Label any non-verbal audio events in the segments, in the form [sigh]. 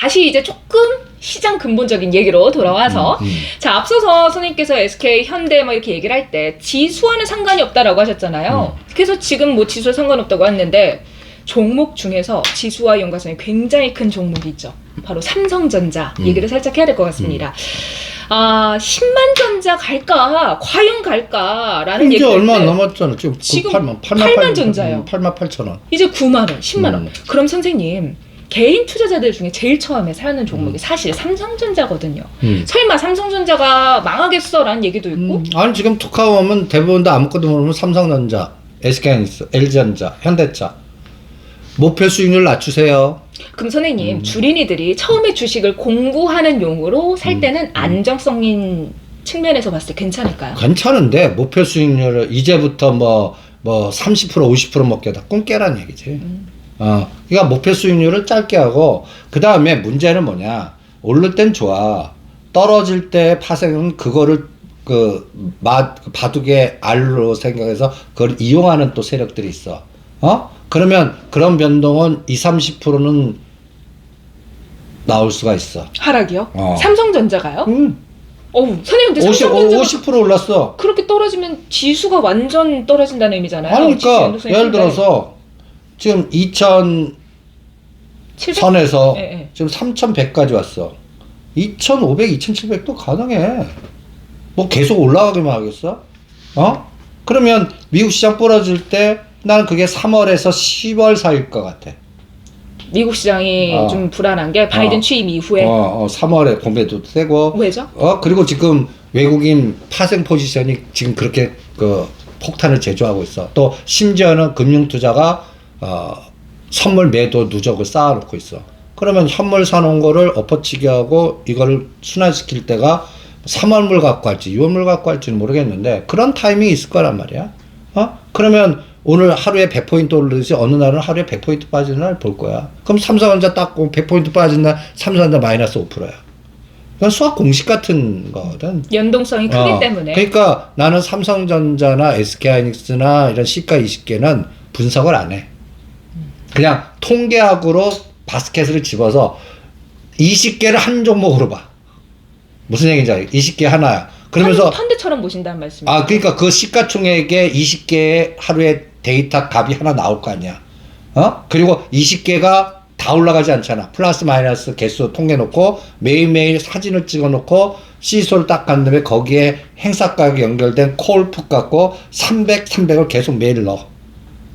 다시 이제 조금 시장 근본적인 얘기로 돌아와서 음, 음. 자 앞서서 선생님께서 SK 현대 뭐 이렇게 얘기를 할 때 지수와는 상관이 없다라고 하셨잖아요. 음. 그래서 지금 뭐 지수와 상관없다고 했는데 종목 중에서 지수와 연관성이 굉장히 큰 종목이 있죠. 바로 삼성전자 음. 얘기를 살짝 해야 될 것 같습니다. 아 10만 전자 갈까 과연 갈까라는 이제 얘기를 얼마 넘었잖아. 지금, 그 지금 8만, 8만, 8만 전자요. 8만 8천 원. 이제 9만 원, 10만 원. 음. 그럼 선생님 개인 투자자들 중에 제일 처음에 사는 종목이 음. 사실 삼성전자거든요. 음. 설마 삼성전자가 망하겠어라는 얘기도 있고 음, 아니 지금 투카오면 대부분 다 아무것도 모르면 삼성전자, SK하이닉스, LG전자, 현대차 목표 수익률 낮추세요. 그럼 선생님 음. 주린이들이 처음에 주식을 공부하는 용으로 살 음. 때는 안정성인 측면에서 봤을 때 괜찮을까요? 괜찮은데 목표 수익률을 이제부터 뭐 뭐 30% 50% 먹게다 꿈 깨란 얘기지. 음. 어, 그러니까 목표 수익률을 짧게 하고 그 다음에 문제는 뭐냐? 오를 땐 좋아. 떨어질 때 파생은 그거를 그 마, 바둑의 알로 생각해서 그걸 이용하는 또 세력들이 있어. 어? 그러면 그런 변동은 2, 30%는 나올 수가 있어. 하락이요? 어. 삼성전자가요? 음, 어우 선생님 근데 50, 삼성전자가 50% 올랐어. 그렇게 떨어지면 지수가 완전 떨어진다는 의미잖아요. 아니, 그러니까 예를. 들어서 지금 2000 700? 선에서 예, 예. 지금 3,100까지 왔어. 2,500, 2,700도 가능해. 뭐 계속 올라가기만 하겠어? 어? 그러면 미국 시장 부러질 때 나는 그게 3월에서 10월 사이일 것 같아. 미국 시장이 어. 좀 불안한 게 바이든 어. 취임 이후에 어, 어, 3월에 공매도 세고, 왜죠? 어, 그리고 지금 외국인 파생 포지션이 지금 그렇게 그 폭탄을 제조하고 있어. 또 심지어는 금융 투자가 어, 선물 매도 누적을 쌓아놓고 있어. 그러면 현물 사놓은 거를 엎어치기 하고 이거를 순환시킬 때가 3월물 갖고 할지 6월물 갖고 할지는 모르겠는데 그런 타이밍이 있을 거란 말이야. 어? 그러면 오늘 하루에 100포인트 오르듯이 어느 날은 하루에 100포인트 빠지는 날 볼 거야. 그럼 삼성전자 딱 100포인트 빠진 날 삼성전자 마이너스 5%야. 그건 수학 공식 같은 거거든. 연동성이 크기 어, 때문에 그러니까 나는 삼성전자나 SK하이닉스나 이런 시가 20개는 분석을 안 해. 그냥 통계학으로 바스켓을 집어서 20개를 한 종목으로 봐. 무슨 얘기인지 알겠 20개 하나야. 그러면서 펀, 드 처럼 보신다는 말씀이죠. 아 그러니까 그 시가총액에 20개의 하루에 데이터 값이 하나 나올 거 아니야. 어? 그리고 20개가 다 올라가지 않잖아. 플러스 마이너스 개수 통계 놓고 매일매일 사진을 찍어 놓고 시소를 딱 간 다음에 거기에 행사 가격 연결된 콜풋 갖고 300, 300을 계속 매일 넣어.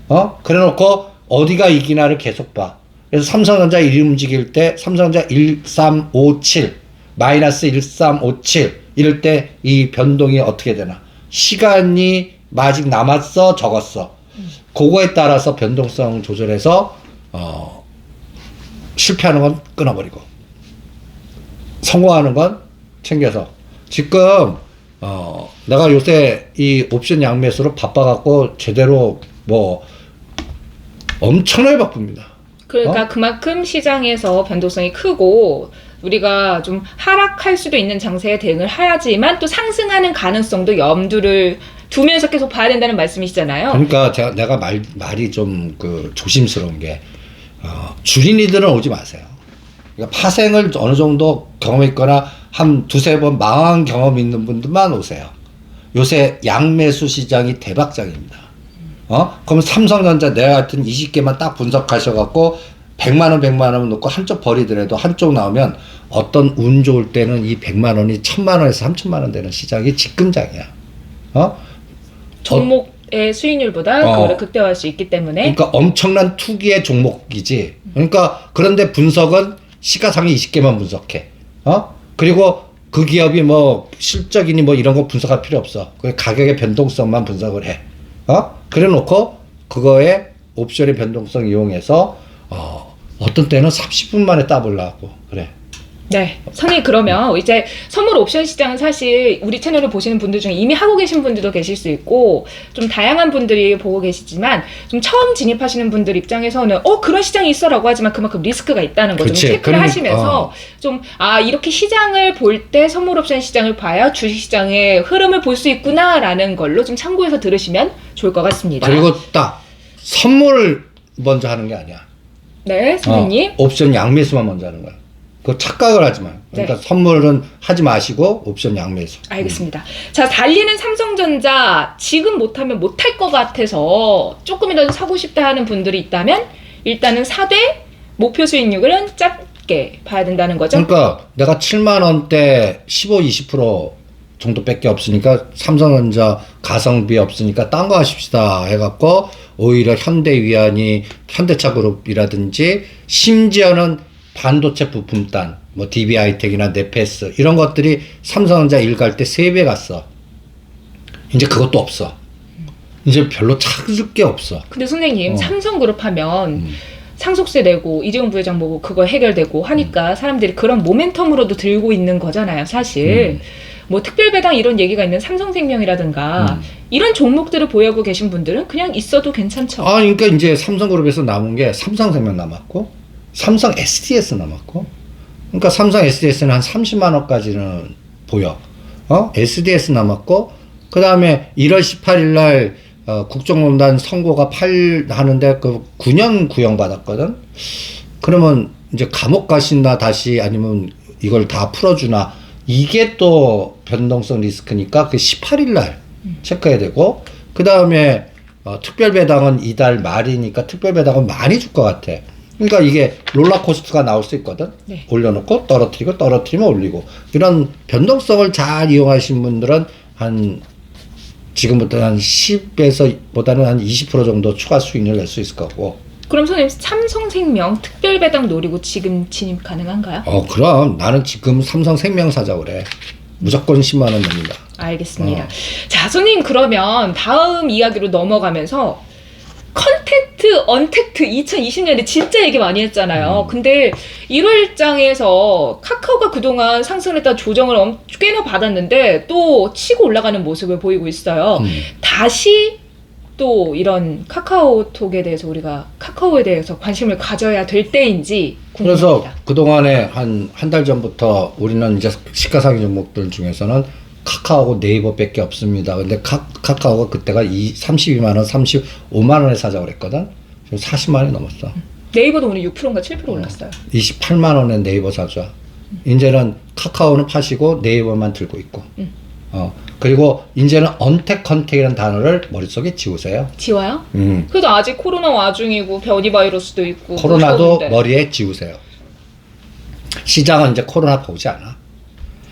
어? 그래 놓고 어디가 이기나를 계속 봐. 그래서 삼성전자 1위 움직일 때 삼성전자 1357 마이너스 1357 이럴 때 이 변동이 어떻게 되나? 시간이 아직 남았어 적었어. 그거에 따라서 변동성 조절해서 어 실패하는 건 끊어버리고 성공하는 건 챙겨서 지금 어 내가 요새 이 옵션 양매수로 바빠갖고 제대로 뭐 엄청나게 바쁩니다. 그러니까 어? 그만큼 시장에서 변동성이 크고 우리가 좀 하락할 수도 있는 장세에 대응을 해야지만 또 상승하는 가능성도 염두를 두면서 계속 봐야 된다는 말씀이시잖아요. 그러니까 제가 내가 말 말이 좀 그 조심스러운 게 어, 주린이들은 오지 마세요. 그러니까 파생을 어느 정도 경험했거나 한 두세 번 망한 경험 있는 분들만 오세요. 요새 양매수 시장이 대박장입니다. 어? 그럼 삼성전자 내가 같은 20개만 딱 분석하셔갖고 100만 원, 100만 원 놓고 한쪽 버리더라도 한쪽 나오면 어떤 운 좋을 때는 이 100만 원이 1000만 원에서 3000만 원 되는 시장이 직금장이야. 어? 종목의 수익률보다 어. 그거를 극대화할 수 있기 때문에 그러니까 엄청난 투기의 종목이지. 그러니까 그런데 분석은 시가상위 20개만 분석해. 어? 그리고 그 기업이 뭐 실적이니 뭐 이런 거 분석할 필요 없어. 그 가격의 변동성만 분석을 해. 어? 그래 놓고 그거에 옵션의 변동성 이용해서 어, 어떤 때는 30분 만에 따블라고 그래. 네. 선생님 그러면 이제 선물 옵션 시장은 사실 우리 채널을 보시는 분들 중에 이미 하고 계신 분들도 계실 수 있고 좀 다양한 분들이 보고 계시지만 좀 처음 진입하시는 분들 입장에서는 어 그런 시장이 있어 라고 하지만 그만큼 리스크가 있다는 그치. 체크를 그러니- 하시면서 어. 좀 아 이렇게 시장을 볼 때 선물 옵션 시장을 봐야 주식 시장의 흐름을 볼 수 있구나라는 걸로 좀 참고해서 들으시면 좋을 것 같습니다. 그리고 딱 선물을 먼저 하는 게 아니야. 네, 선생님. 어, 옵션 양매수만 먼저 하는 거야. 그 착각을 하지 마요. 그러니까 네. 선물은 하지 마시고 옵션 양매수. 알겠습니다. 자, 달리는 삼성전자 지금 못하면 못할 것 같아서 조금이라도 사고 싶다 하는 분들이 있다면 일단은 사되 목표 수익률은 짧게 봐야 된다는 거죠. 그러니까 내가 7만 원대 15, 20% 정도밖에 없으니까 삼성전자 가성비 없으니까 딴 거 하십시다 해갖고 오히려 현대위안이 현대차 그룹이라든지 심지어는 반도체 부품단 뭐 DB하이텍이나 네페스 이런 것들이 삼성전자 일갈 때세배 갔어. 이제 그것도 없어. 이제 별로 찾을 게 없어. 근데 선생님 어. 삼성그룹 하면 음. 상속세 내고 이재용 부회장 보고 그거 해결되고 하니까 사람들이 그런 모멘텀으로도 들고 있는 거잖아요, 사실. 음. 뭐 특별배당 이런 얘기가 있는 삼성생명이라든가 음. 이런 종목들을 보유하고 계신 분들은 그냥 있어도 괜찮죠. 아, 그러니까 이제 삼성그룹에서 남은 게 삼성생명 남았고, 삼성 SDS 남았고, 그러니까 삼성 SDS는 한 30만 원까지는 보여. 어? SDS 남았고, 그 다음에 1월 18일 날 어, 국정농단 선고가 8 하는데 그 9년 구형 받았거든. 그러면 이제 감옥 가신다 다시 아니면 이걸 다 풀어주나 이게 또 변동성 리스크니까 그 18일 날 체크해야 되고 그 다음에 어, 특별 배당은 이달 말이니까 특별 배당은 많이 줄 것 같아. 그러니까 이게 롤러코스터가 나올 수 있거든. 네. 올려놓고 떨어뜨리고 떨어뜨리면 올리고 이런 변동성을 잘 이용하신 분들은 한 지금부터 한 10에서 보다는 한 20% 정도 추가 수익률 낼 수 있을 거고. 그럼 선생님 삼성생명 특별배당 노리고 지금 진입 가능한가요? 어 그럼 나는 지금 삼성생명 사자 그래. 무조건 10만 원 냅니다. 알겠습니다. 어. 자, 선생님 그러면 다음 이야기로 넘어가면서 컨텐트 언택트 2020년에 진짜 얘기 많이 했잖아요. 음. 근데 1월장에서 카카오가 그동안 상승했다 조정을 엄- 꽤나 받았는데 또 치고 올라가는 모습을 보이고 있어요. 음. 다시 또 이런 카카오톡에 대해서 우리가 카카오에 대해서 관심을 가져야 될 때인지 궁금합니다. 그래서 그동안에 한 한 달 전부터 우리는 이제 시가상위 종목들 중에서는 카카오고 네이버밖에 없습니다. 근데 카, 카카오가 그때가 이 32만 원, 35만 원에 사자고 그랬거든. 지금 40만 원이 넘었어. 네이버도 오늘 6%인가 7% 올랐어요. 28만 원에 네이버 사자. 이제는 카카오는 파시고 네이버만 들고 있고. 음. 어. 그리고 이제는 언택 컨택이라는 단어를 머릿속에 지우세요. 지워요? 음. 그래도 아직 코로나 와중이고 변이 바이러스도 있고 코로나도 무서운데. 머리에 지우세요. 시장은 이제 코로나 보지 않아.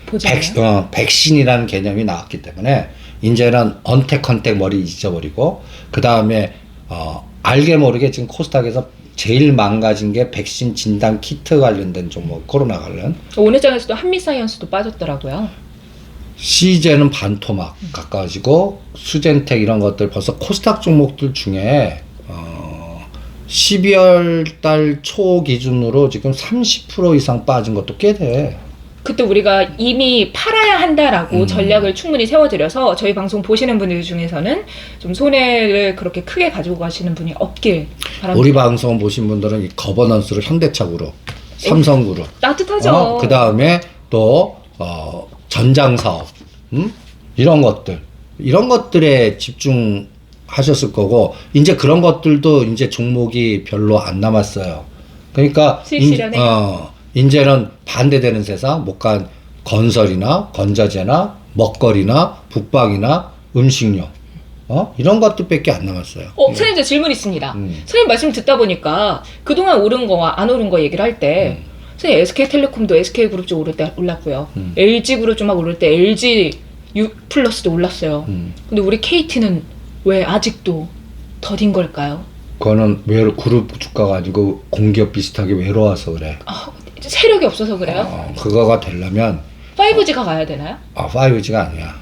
보지 백, 않아요? 어, 백신이라는 개념이 나왔기 때문에 이제는 언택 컨택 머리 잊어버리고 그 다음에 어, 알게 모르게 지금 코스닥에서 제일 망가진 게 백신 진단 키트 관련된 종목 코로나 관련 오늘 장에서도 한미 사이언스도 빠졌더라고요. 시제는 반토막 가까워지고 수젠텍 이런 것들 벌써 코스닥 종목들 중에 어, 12월 달 초 기준으로 지금 30% 이상 빠진 것도 꽤 돼. 그때 우리가 이미 팔아야 한다라고 음. 전략을 충분히 세워드려서 저희 방송 보시는 분들 중에서는 좀 손해를 그렇게 크게 가지고 가시는 분이 없길 바랍니다. 우리 방송 보신 분들은 이 거버넌스로 현대차그룹, 삼성그룹, 따뜻하죠. 어, 그 다음에 또 어, 전장 사업, 음? 이런 것들, 이런 것들에 집중하셨을 거고 이제 그런 것들도 이제 종목이 별로 안 남았어요. 그러니까 인-? 어, 이제는 반대되는 세상, 못간 건설이나 건자재나 먹거리나 북박이나 음식료, 어? 이런 것들밖에 안 남았어요. 어, 선생님 저 질문 있습니다. 음. 선생님 말씀 듣다 보니까 그동안 오른 거와 안 오른 거 얘기를 할때 음. 선생님 SK텔레콤도 SK그룹 쪽 오를 때 올랐고요. 음. LG그룹 좀 막 오를 때 LG U 플러스도 올랐어요. 음. 근데 우리 KT는 왜 아직도 더딘 걸까요? 그거는 왜 그룹 주가가 아니고 공기업 비슷하게 외로워서 그래. 아, 세력이 없어서 그래요? 어, 그거가 되려면 5G가 가야 되나요? 아, 5G가 아니야.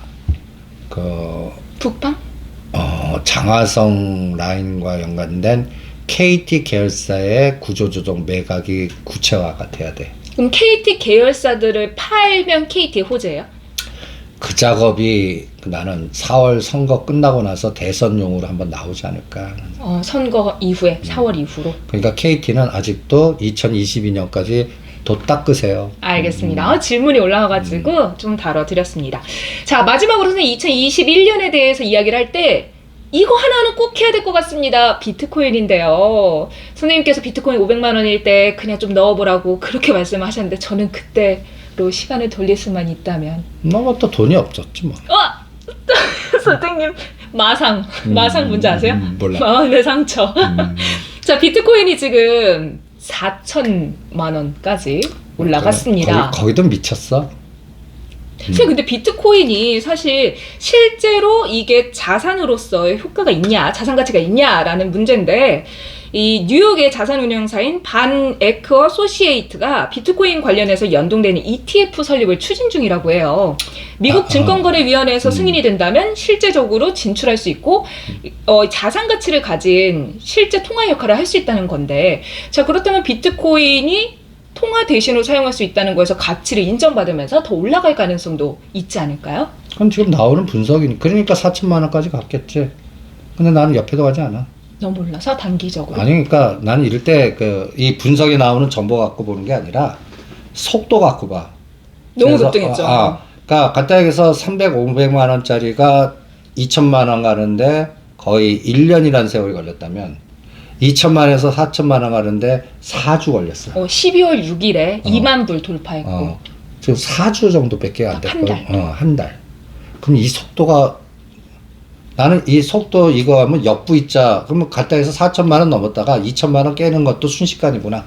그 북방? 어, 장화성 라인과 연관된 KT 계열사의 구조조정 매각이 구체화가 돼야 돼. 그럼 KT 계열사들을 팔면 KT 호재예요? 그 작업이 나는 4월 선거 끝나고 나서 대선용으로 한번 나오지 않을까. 어, 선거 이후에 음. 4월 이후로. 그러니까 KT는 아직도 2022년까지 도 닦으세요. 알겠습니다. 음. 어, 질문이 올라와가지고 좀 다뤄드렸습니다. 자, 마지막으로 선생님 2021년에 대해서 이야기를 할 때 이거 하나는 꼭 해야 될 것 같습니다. 비트코인인데요. 선생님께서 비트코인 500만 원일 때 그냥 좀 넣어보라고 그렇게 말씀하셨는데 저는 그때 로 시간을 돌릴 수만 있다면 또 돈이 없었지 뭐. 어! [laughs] 선생님 마상 음, 마상 뭔지 아세요? 음, 몰라. 마음의 상처. 음, [laughs] 자 비트코인이 지금 4천만 원까지 올라갔습니다. 거기, 거기도 미쳤어. 사실 근데 비트코인이 사실 실제로 이게 자산으로서의 효과가 있냐, 자산 가치가 있냐라는 문제인데 이 뉴욕의 자산 운용사인 반 에크어 소시에이트가 비트코인 관련해서 연동되는 ETF 설립을 추진 중이라고 해요. 미국 아, 증권거래위원회에서 음. 승인이 된다면 실제적으로 진출할 수 있고 어, 자산 가치를 가진 실제 통화 역할을 할 수 있다는 건데 자 그렇다면 비트코인이 통화 대신으로 사용할 수 있다는 거에서 가치를 인정받으면서 더 올라갈 가능성도 있지 않을까요? 그건 지금 나오는 분석이니 그러니까 4천만 원까지 갔겠지. 근데 나는 옆에도 가지 않아. 너무 올라서 단기적으로. 아니 그러니까 나는 이럴 때 그 이 분석이 나오는 정보 갖고 보는 게 아니라 속도 갖고 봐. 너무 그래서, 급등했죠. 아, 아, 그러니까 간단하게서 300, 500만 원짜리가 2천만 원 가는데 거의 1년이라는 세월이 걸렸다면 2천만 원에서 4천만 원 가는데 4주 걸렸어. 어, 12월 6일에 어. 2만 불 돌파했고 어, 지금 4주 정도밖에 안한 됐거든. 달. 어, 한 달. 그럼 이 속도가 나는 이 속도 이거 하면 역부입자 그러면 갔다 해서 4천만 원 넘었다가 2천만 원 깨는 것도 순식간이구나.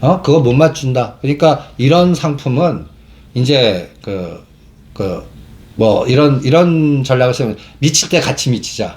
어? 그거 못 맞춘다. 그러니까 이런 상품은 이제 그 그 뭐 이런 이런 전략을 쓰면 미칠 때 같이 미치자.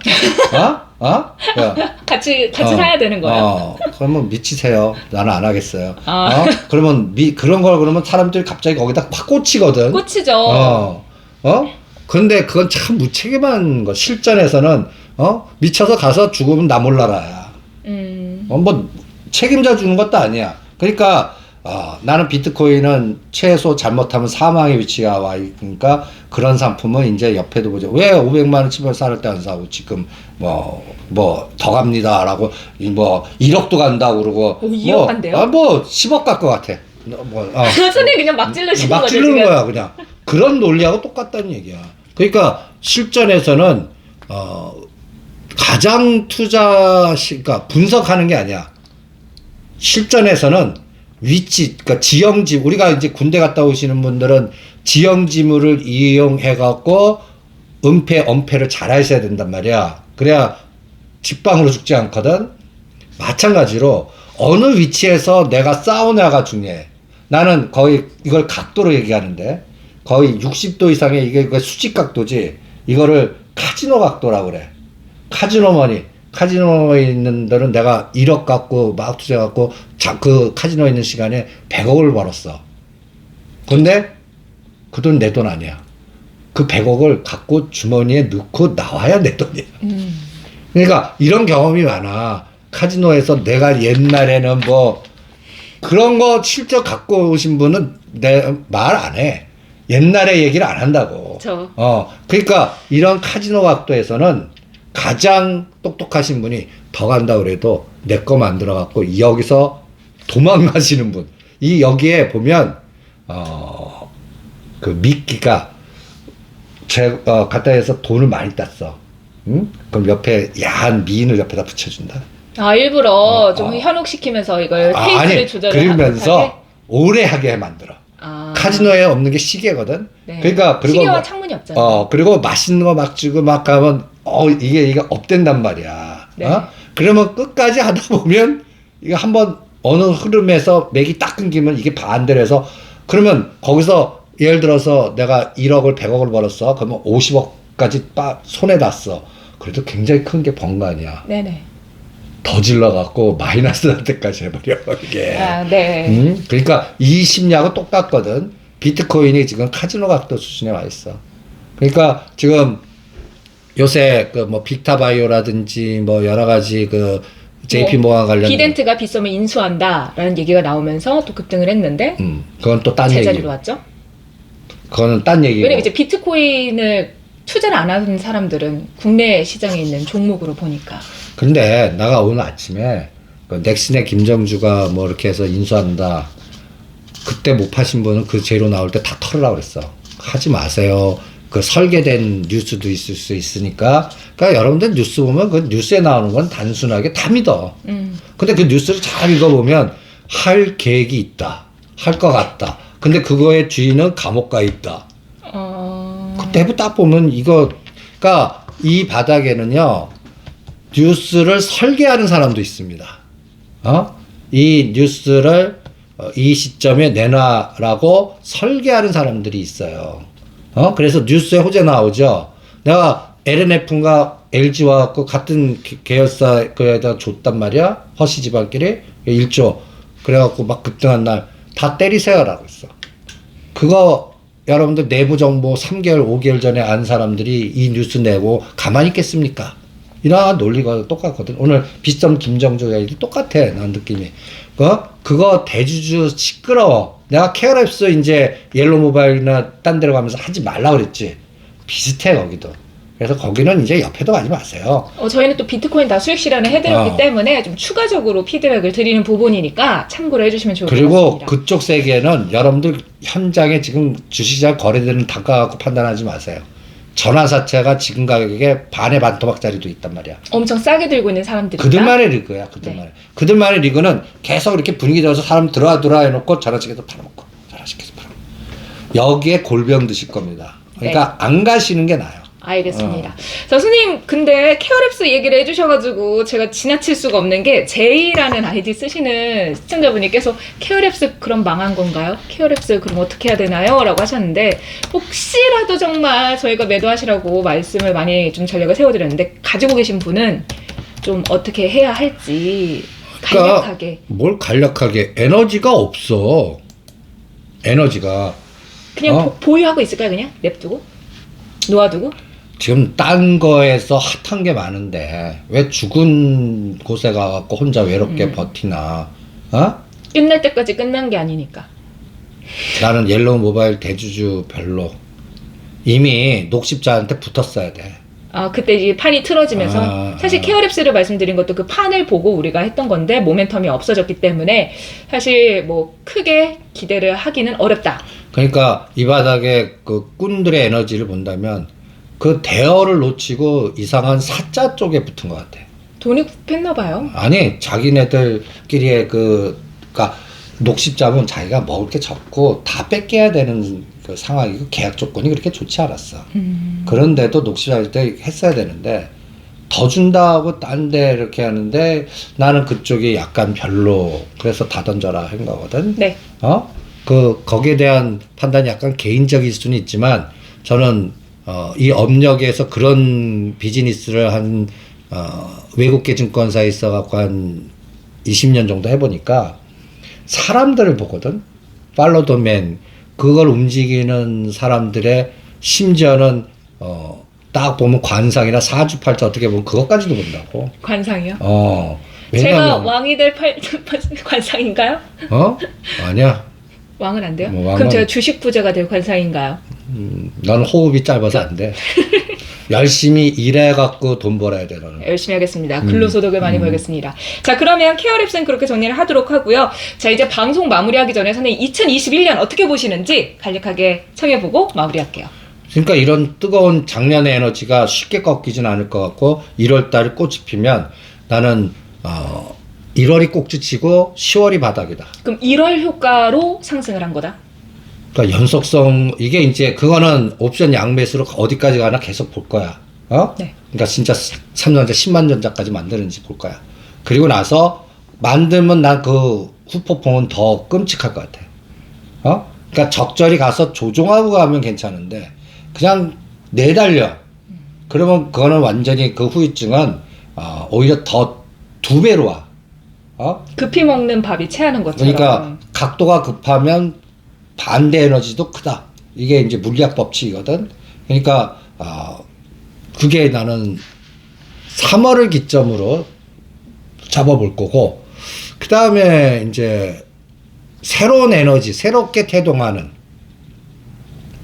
어? [laughs] 어? 야, 같이 같이 어, 사야 되는 거예요. 어, 그러면 미치세요. 나는 안 하겠어요. 아. 어? 그러면 미, 그런 걸 그러면 사람들이 갑자기 거기다 확 꽂히거든. 꽂히죠. 어. 어? 근데 그건 참 무책임한 거. 실전에서는 어? 미쳐서 가서 죽으면 나 몰라라야. 음. 어, 뭐 책임져 주는 것도 아니야. 그러니까 어, 나는 비트코인은 최소 잘못하면 사망의 위치가 와 있으니까 그런 상품은 이제 옆에도 보죠. 왜 500만 원 치면 쌀을 때 안 사고 지금 뭐 뭐 더 갑니다라고 이뭐 1억도 간다고 그러고 오, 2억 뭐, 간대요? 아, 뭐 10억 갈 것 같아. 뭐, 어. [laughs] 선생님 그냥 막 찔러시는 막 거죠 찌르는 지금. 거야 그냥 그런 논리하고 똑같다는 얘기야 그러니까 실전에서는 어 가장 투자 시 그러니까 분석하는 게 아니야 실전에서는 위치 그러니까 지형지 우리가 이제 군대 갔다 오시는 분들은 지형지물을 이용해 갖고 은폐 엄폐를 잘 하셔야 된단 말이야 그래야 직방으로 죽지 않거든 마찬가지로 어느 위치에서 내가 싸우냐가 중요해. 나는 거의 이걸 각도로 얘기하는데 거의 60도 이상의 이게 그 수직 각도지 이거를 카지노 각도라고 그래. 카지노 머니. 카지노에 있는 데는 내가 1억 갖고 막 투자 갖고 자, 그 카지노에 있는 시간에 100억을 벌었어. 근데 그 돈 내 돈 아니야. 그 100억을 갖고 주머니에 넣고 나와야 내 돈이야. 음. 그러니까 이런 경험이 많아. 카지노에서 내가 옛날에는 뭐 그런 거 실적 갖고 오신 분은 내 말 안 해. 옛날에 얘기를 안 한다고. 저. 어, 그러니까 이런 카지노 각도에서는 가장 똑똑하신 분이 더 간다 그래도 내 거 만들어 갖고 여기서 도망가시는 분. 이 여기에 보면 어, 그 미끼가 제 어, 갖다 해서 돈을 많이 땄어. 응? 그럼 옆에 야한 미인을 옆에다 붙여준다. 아 일부러 어, 좀 어. 현혹시키면서 이걸 아, 페이스를 아니 조절을 하게? 그러면서 오래 하게 만들어. 아. 카지노에 없는 게 시계거든. 네. 그러니까 그리고 시계와 뭐- 창문이 없잖아요. 어 그리고 맛있는 거 막 주고 막 가면 어 이게 이게 업된단 말이야. 네. 어? 그러면 끝까지 [laughs] 하다 보면 이거 한번 어느 흐름에서 맥이 딱 끊기면 이게 반대로 해서 그러면 거기서 예를 들어서 내가 1억을 100억을 벌었어. 그러면 50억까지 빠 손에 놨어. 그래도 굉장히 큰 게번거 아니야. 네네. 더 질러갖고 마이너스 날 때까지 해버려 이게. 아 네. 음, 그러니까 이 심리하고 똑같거든. 비트코인이 지금 카지노 각도 수준에 와 있어. 그러니까 지금 요새 그 뭐 빅타바이오라든지 뭐 여러 가지 그 JP 모가 관련 비덴트가 빗썸을 인수한다라는 얘기가 나오면서 또 급등을 했는데 음, 그건 또 딴 얘기. 제자리로 왔죠. 그거는 딴 얘기고. 왜냐면 이제 비트코인을 투자를 안 하는 사람들은 국내 시장에 있는 종목으로 보니까 근데 나가 오늘 아침에 그 넥슨의 김정주가 뭐 이렇게 해서 인수한다. 그때 못 파신 분은 그 재료 나올 때 다 털으라 그랬어. 하지 마세요. 그 설계된 뉴스도 있을 수 있으니까 그러니까 여러분들 뉴스 보면 그 뉴스에 나오는 건 단순하게 다 믿어. 음. 근데 그 뉴스를 잘 읽어보면 할 계획이 있다. 할 것 같다. 근데 그거의 주인은 감옥 가 있다. 어. 그 내부 딱 보면 이거, 그러니까 이 바닥에는요, 뉴스를 설계하는 사람도 있습니다. 어? 이 뉴스를 어, 이 시점에 내놔라고 설계하는 사람들이 있어요. 어? 그래서 뉴스에 호재 나오죠. 내가 LNF인가 LG와 그 같은 기- 계열사 그에다 줬단 말이야. 허시 집안끼리 1조. 그래갖고 막 급등한 날 다 때리세요라고 했어. 그거 여러분들 내부 정보 3개월, 5개월 전에 안 사람들이 이 뉴스 내고 가만히 있겠습니까? 이러한 논리가 똑같거든. 오늘 비점 김정조 얘기도 똑같아. 난 느낌이. 그 그거 대주주 시끄러워. 내가 케어랩스 이제 옐로 모바일이나 딴 데로 가면서 하지 말라 그랬지. 비슷해 거기도. 그래서 거기는 이제 옆에도 가지 마세요. 어, 저희는 또 비트코인 다 수익 실현을 해드렸기 어. 때문에 좀 추가적으로 피드백을 드리는 부분이니까 참고를 해주시면 좋을 것 그리고 같습니다. 그쪽 세계는 여러분들 현장에 지금 주식시장 거래되는 단가 갖고 판단하지 마세요. 전화사채가 지금 가격에 반의 반토막짜리도 있단 말이야. 엄청 싸게 들고 있는 사람들이 그들만의 리그야, 그들만의. 그들만의 리그는 계속 이렇게 분위기 들어서 사람 들어와 들어와 해놓고 전화식에서 팔아먹고, 전화식에서 팔아먹고. 여기에 골병 드실 겁니다. 그러니까 안 가시는 게 나아요. 알겠습니다. 어. 자, 선생님, 근데 케어랩스 얘기를 해주셔가지고 제가 지나칠 수가 없는 게 제이라는 아이디 쓰시는 시청자분이 계속 케어랩스 그럼 망한 건가요? 케어랩스 그럼 어떻게 해야 되나요? 라고 하셨는데 혹시라도 정말 저희가 매도하시라고 말씀을 많이 좀 전략을 세워드렸는데 가지고 계신 분은 좀 어떻게 해야 할지 그러니까 간략하게 뭘 간략하게 에너지가 없어. 에너지가. 그냥 어. 보- 보유하고 있을까요? 그냥 냅두고 놓아두고 지금 딴 거에서 핫한 게 많은데 왜 죽은 곳에 가갖고 혼자 외롭게 음. 버티나? 어? 끝날 때까지 끝난 게 아니니까. 나는 옐로우 모바일 대주주 별로 이미 녹십자한테 붙었어야 돼. 아 그때 이제 판이 틀어지면서 아, 사실 아. 케어랩스를 말씀드린 것도 그 판을 보고 우리가 했던 건데 모멘텀이 없어졌기 때문에 사실 뭐 크게 기대를 하기는 어렵다. 그러니까 이 바닥에 그 꾼들의 에너지를 본다면 그 대어를 놓치고 이상한 사자 쪽에 붙은 것 같아. 돈이 굽했나 봐요. 아니 자기네들끼리의 그 그러니까 녹십잡은 자기가 먹을 게 적고 다 뺏겨야 되는 그 상황이고 계약 조건이 그렇게 좋지 않았어. 음. 그런데도 녹십할 때 했어야 되는데 더 준다고 딴 데 이렇게 하는데 나는 그쪽이 약간 별로 그래서 다 던져라 한 거거든. 네. 어? 그 거기에 대한 판단이 약간 개인적일 수는 있지만 저는 어, 이 업력에서 그런 비즈니스를 한 어, 외국계 증권사에 있어갖고 한 20년 정도 해보니까 사람들을 보거든. 팔로도맨 그걸 움직이는 사람들의 심지어는 어, 딱 보면 관상이나 사주팔자 어떻게 보면 그것까지도 본다고. 관상이요? 어. 제가 왜냐면 왕이 될 팔, [laughs] 관상인가요? 어 아니야. 왕은 안 돼요? 뭐 왕은- 그럼 제가 주식 부자가 될 관상인가요? 음, 넌 호흡이 짧아서 안 돼. [laughs] 열심히 일해갖고 돈 벌어야 돼, 너는. 열심히 하겠습니다. 음. 근로소득을 많이 음. 벌겠습니다. 자, 그러면 케어랩스는 그렇게 정리를 하도록 하고요. 자, 이제 방송 마무리하기 전에 선생님 2021년 어떻게 보시는지 간략하게 청해보고 마무리할게요. 그러니까 이런 뜨거운 작년의 에너지가 쉽게 꺾이진 않을 것 같고, 1월달 꽃이 피면 나는, 어, 1월이 꼭지치고 10월이 바닥이다. 그럼 1월 효과로 상승을 한 거다. 그러니까 연속성, 이게 이제 그거는 옵션 양매수로 어디까지 가나 계속 볼 거야. 어? 네. 그러니까 진짜 삼전자 10만 전자까지 만드는지 볼 거야. 그리고 나서 만들면 난 그 후폭풍은 더 끔찍할 것 같아. 어? 그러니까 적절히 가서 조종하고 가면 괜찮은데 그냥 내달려. 그러면 그거는 완전히 그 후유증은 어, 오히려 더 두 배로 와. 어? 급히 먹는 밥이 체하는 것처럼. 그러니까 각도가 급하면 반대 에너지도 크다. 이게 이제 물리학 법칙이거든. 그러니까 어, 그게 나는 3월을 기점으로 잡아볼 거고 그 다음에 이제 새로운 에너지, 새롭게 태동하는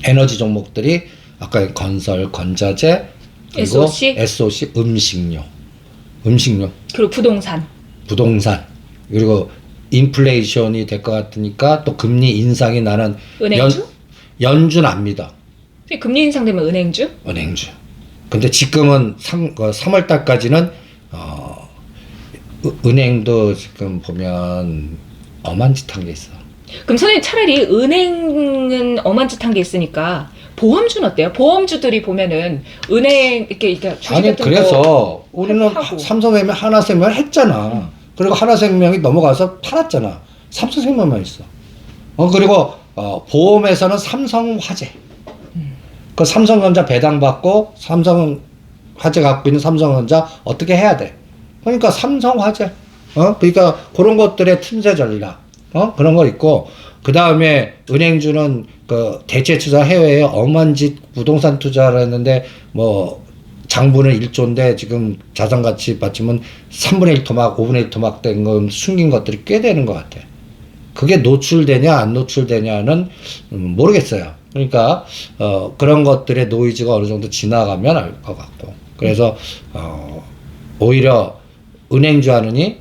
에너지 종목들이 아까 건설, 건자재, 그리고 SOC? SOC, 음식료, 음식료. 그리고 부동산. 부동산 그리고 인플레이션이 될 것 같으니까 또 금리 인상이 나는 은행주? 연, 연준 안 믿어. 금리 인상되면 은행주? 은행주. 근데 지금은 3, 3월 달까지는 어, 으- 은행도 지금 보면 엄한 짓 한 게 있어. 그럼 선생님 차라리 은행은 엄한 짓 한 게 있으니까 보험주는 어때요? 보험주들이 보면은 은행 이렇게 이렇게 주식 아니 같은 그래서 거 우리는 하고. 하- 삼성생명 하나생명 했잖아. 그리고 하나생명이 넘어가서 팔았잖아. 삼성생명만 있어. 어 그리고 어, 보험에서는 삼성화재. 그 삼성전자 배당 받고 삼성 화재 갖고 있는 삼성전자 어떻게 해야 돼? 그러니까 삼성 화재. 어 그러니까 그런 것들의 틈새 전략. 어 그런 거 있고 그 다음에 은행주는 그 대체 투자 해외에 엄한 짓 부동산 투자를 했는데 뭐 장부는 1조인데 지금 자산 가치 받치면 3분의 1 토막, 5분의 1 토막 된 건 숨긴 것들이 꽤 되는 것 같아. 그게 노출되냐 안 노출되냐는 음, 모르겠어요. 그러니까 어, 그런 것들의 노이즈가 어느 정도 지나가면 알 것 같고 그래서 어, 오히려 은행주 하느니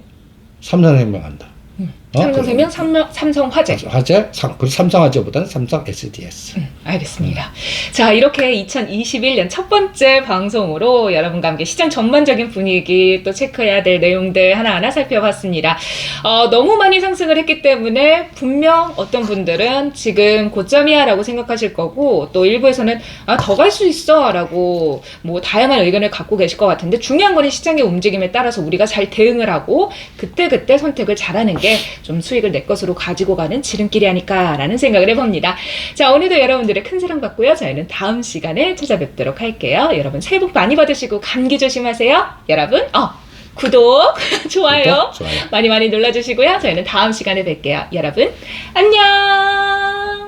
삼성생명 한다. 어? 삼성생명, 삼성, 삼성화재. 그- 화재, 삼, 삼성화재보다는 삼성 SDS. 음, 알겠습니다. 자, 이렇게 2021년 첫 번째 방송으로 여러분과 함께 시장 전반적인 분위기 또 체크해야 될 내용들 하나하나 살펴봤습니다. 어, 너무 많이 상승을 했기 때문에 분명 어떤 분들은 지금 고점이야 라고 생각하실 거고 또 일부에서는 아, 더 갈 수 있어 라고 뭐 다양한 의견을 갖고 계실 것 같은데 중요한 거는 시장의 움직임에 따라서 우리가 잘 대응을 하고 그때그때 선택을 잘하는 게좀 수익을 내 것으로 가지고 가는 지름길이 아닐까라는 생각을 해봅니다. 자, 오늘도 여러분들의 큰 사랑 받고요. 저희는 다음 시간에 찾아뵙도록 할게요. 여러분 새해 복 많이 받으시고 감기 조심하세요. 여러분, 어, 구독, [laughs] 좋아요 구독, 좋아요. 많이 많이 눌러주시고요. 저희는 다음 시간에 뵐게요. 여러분, 안녕!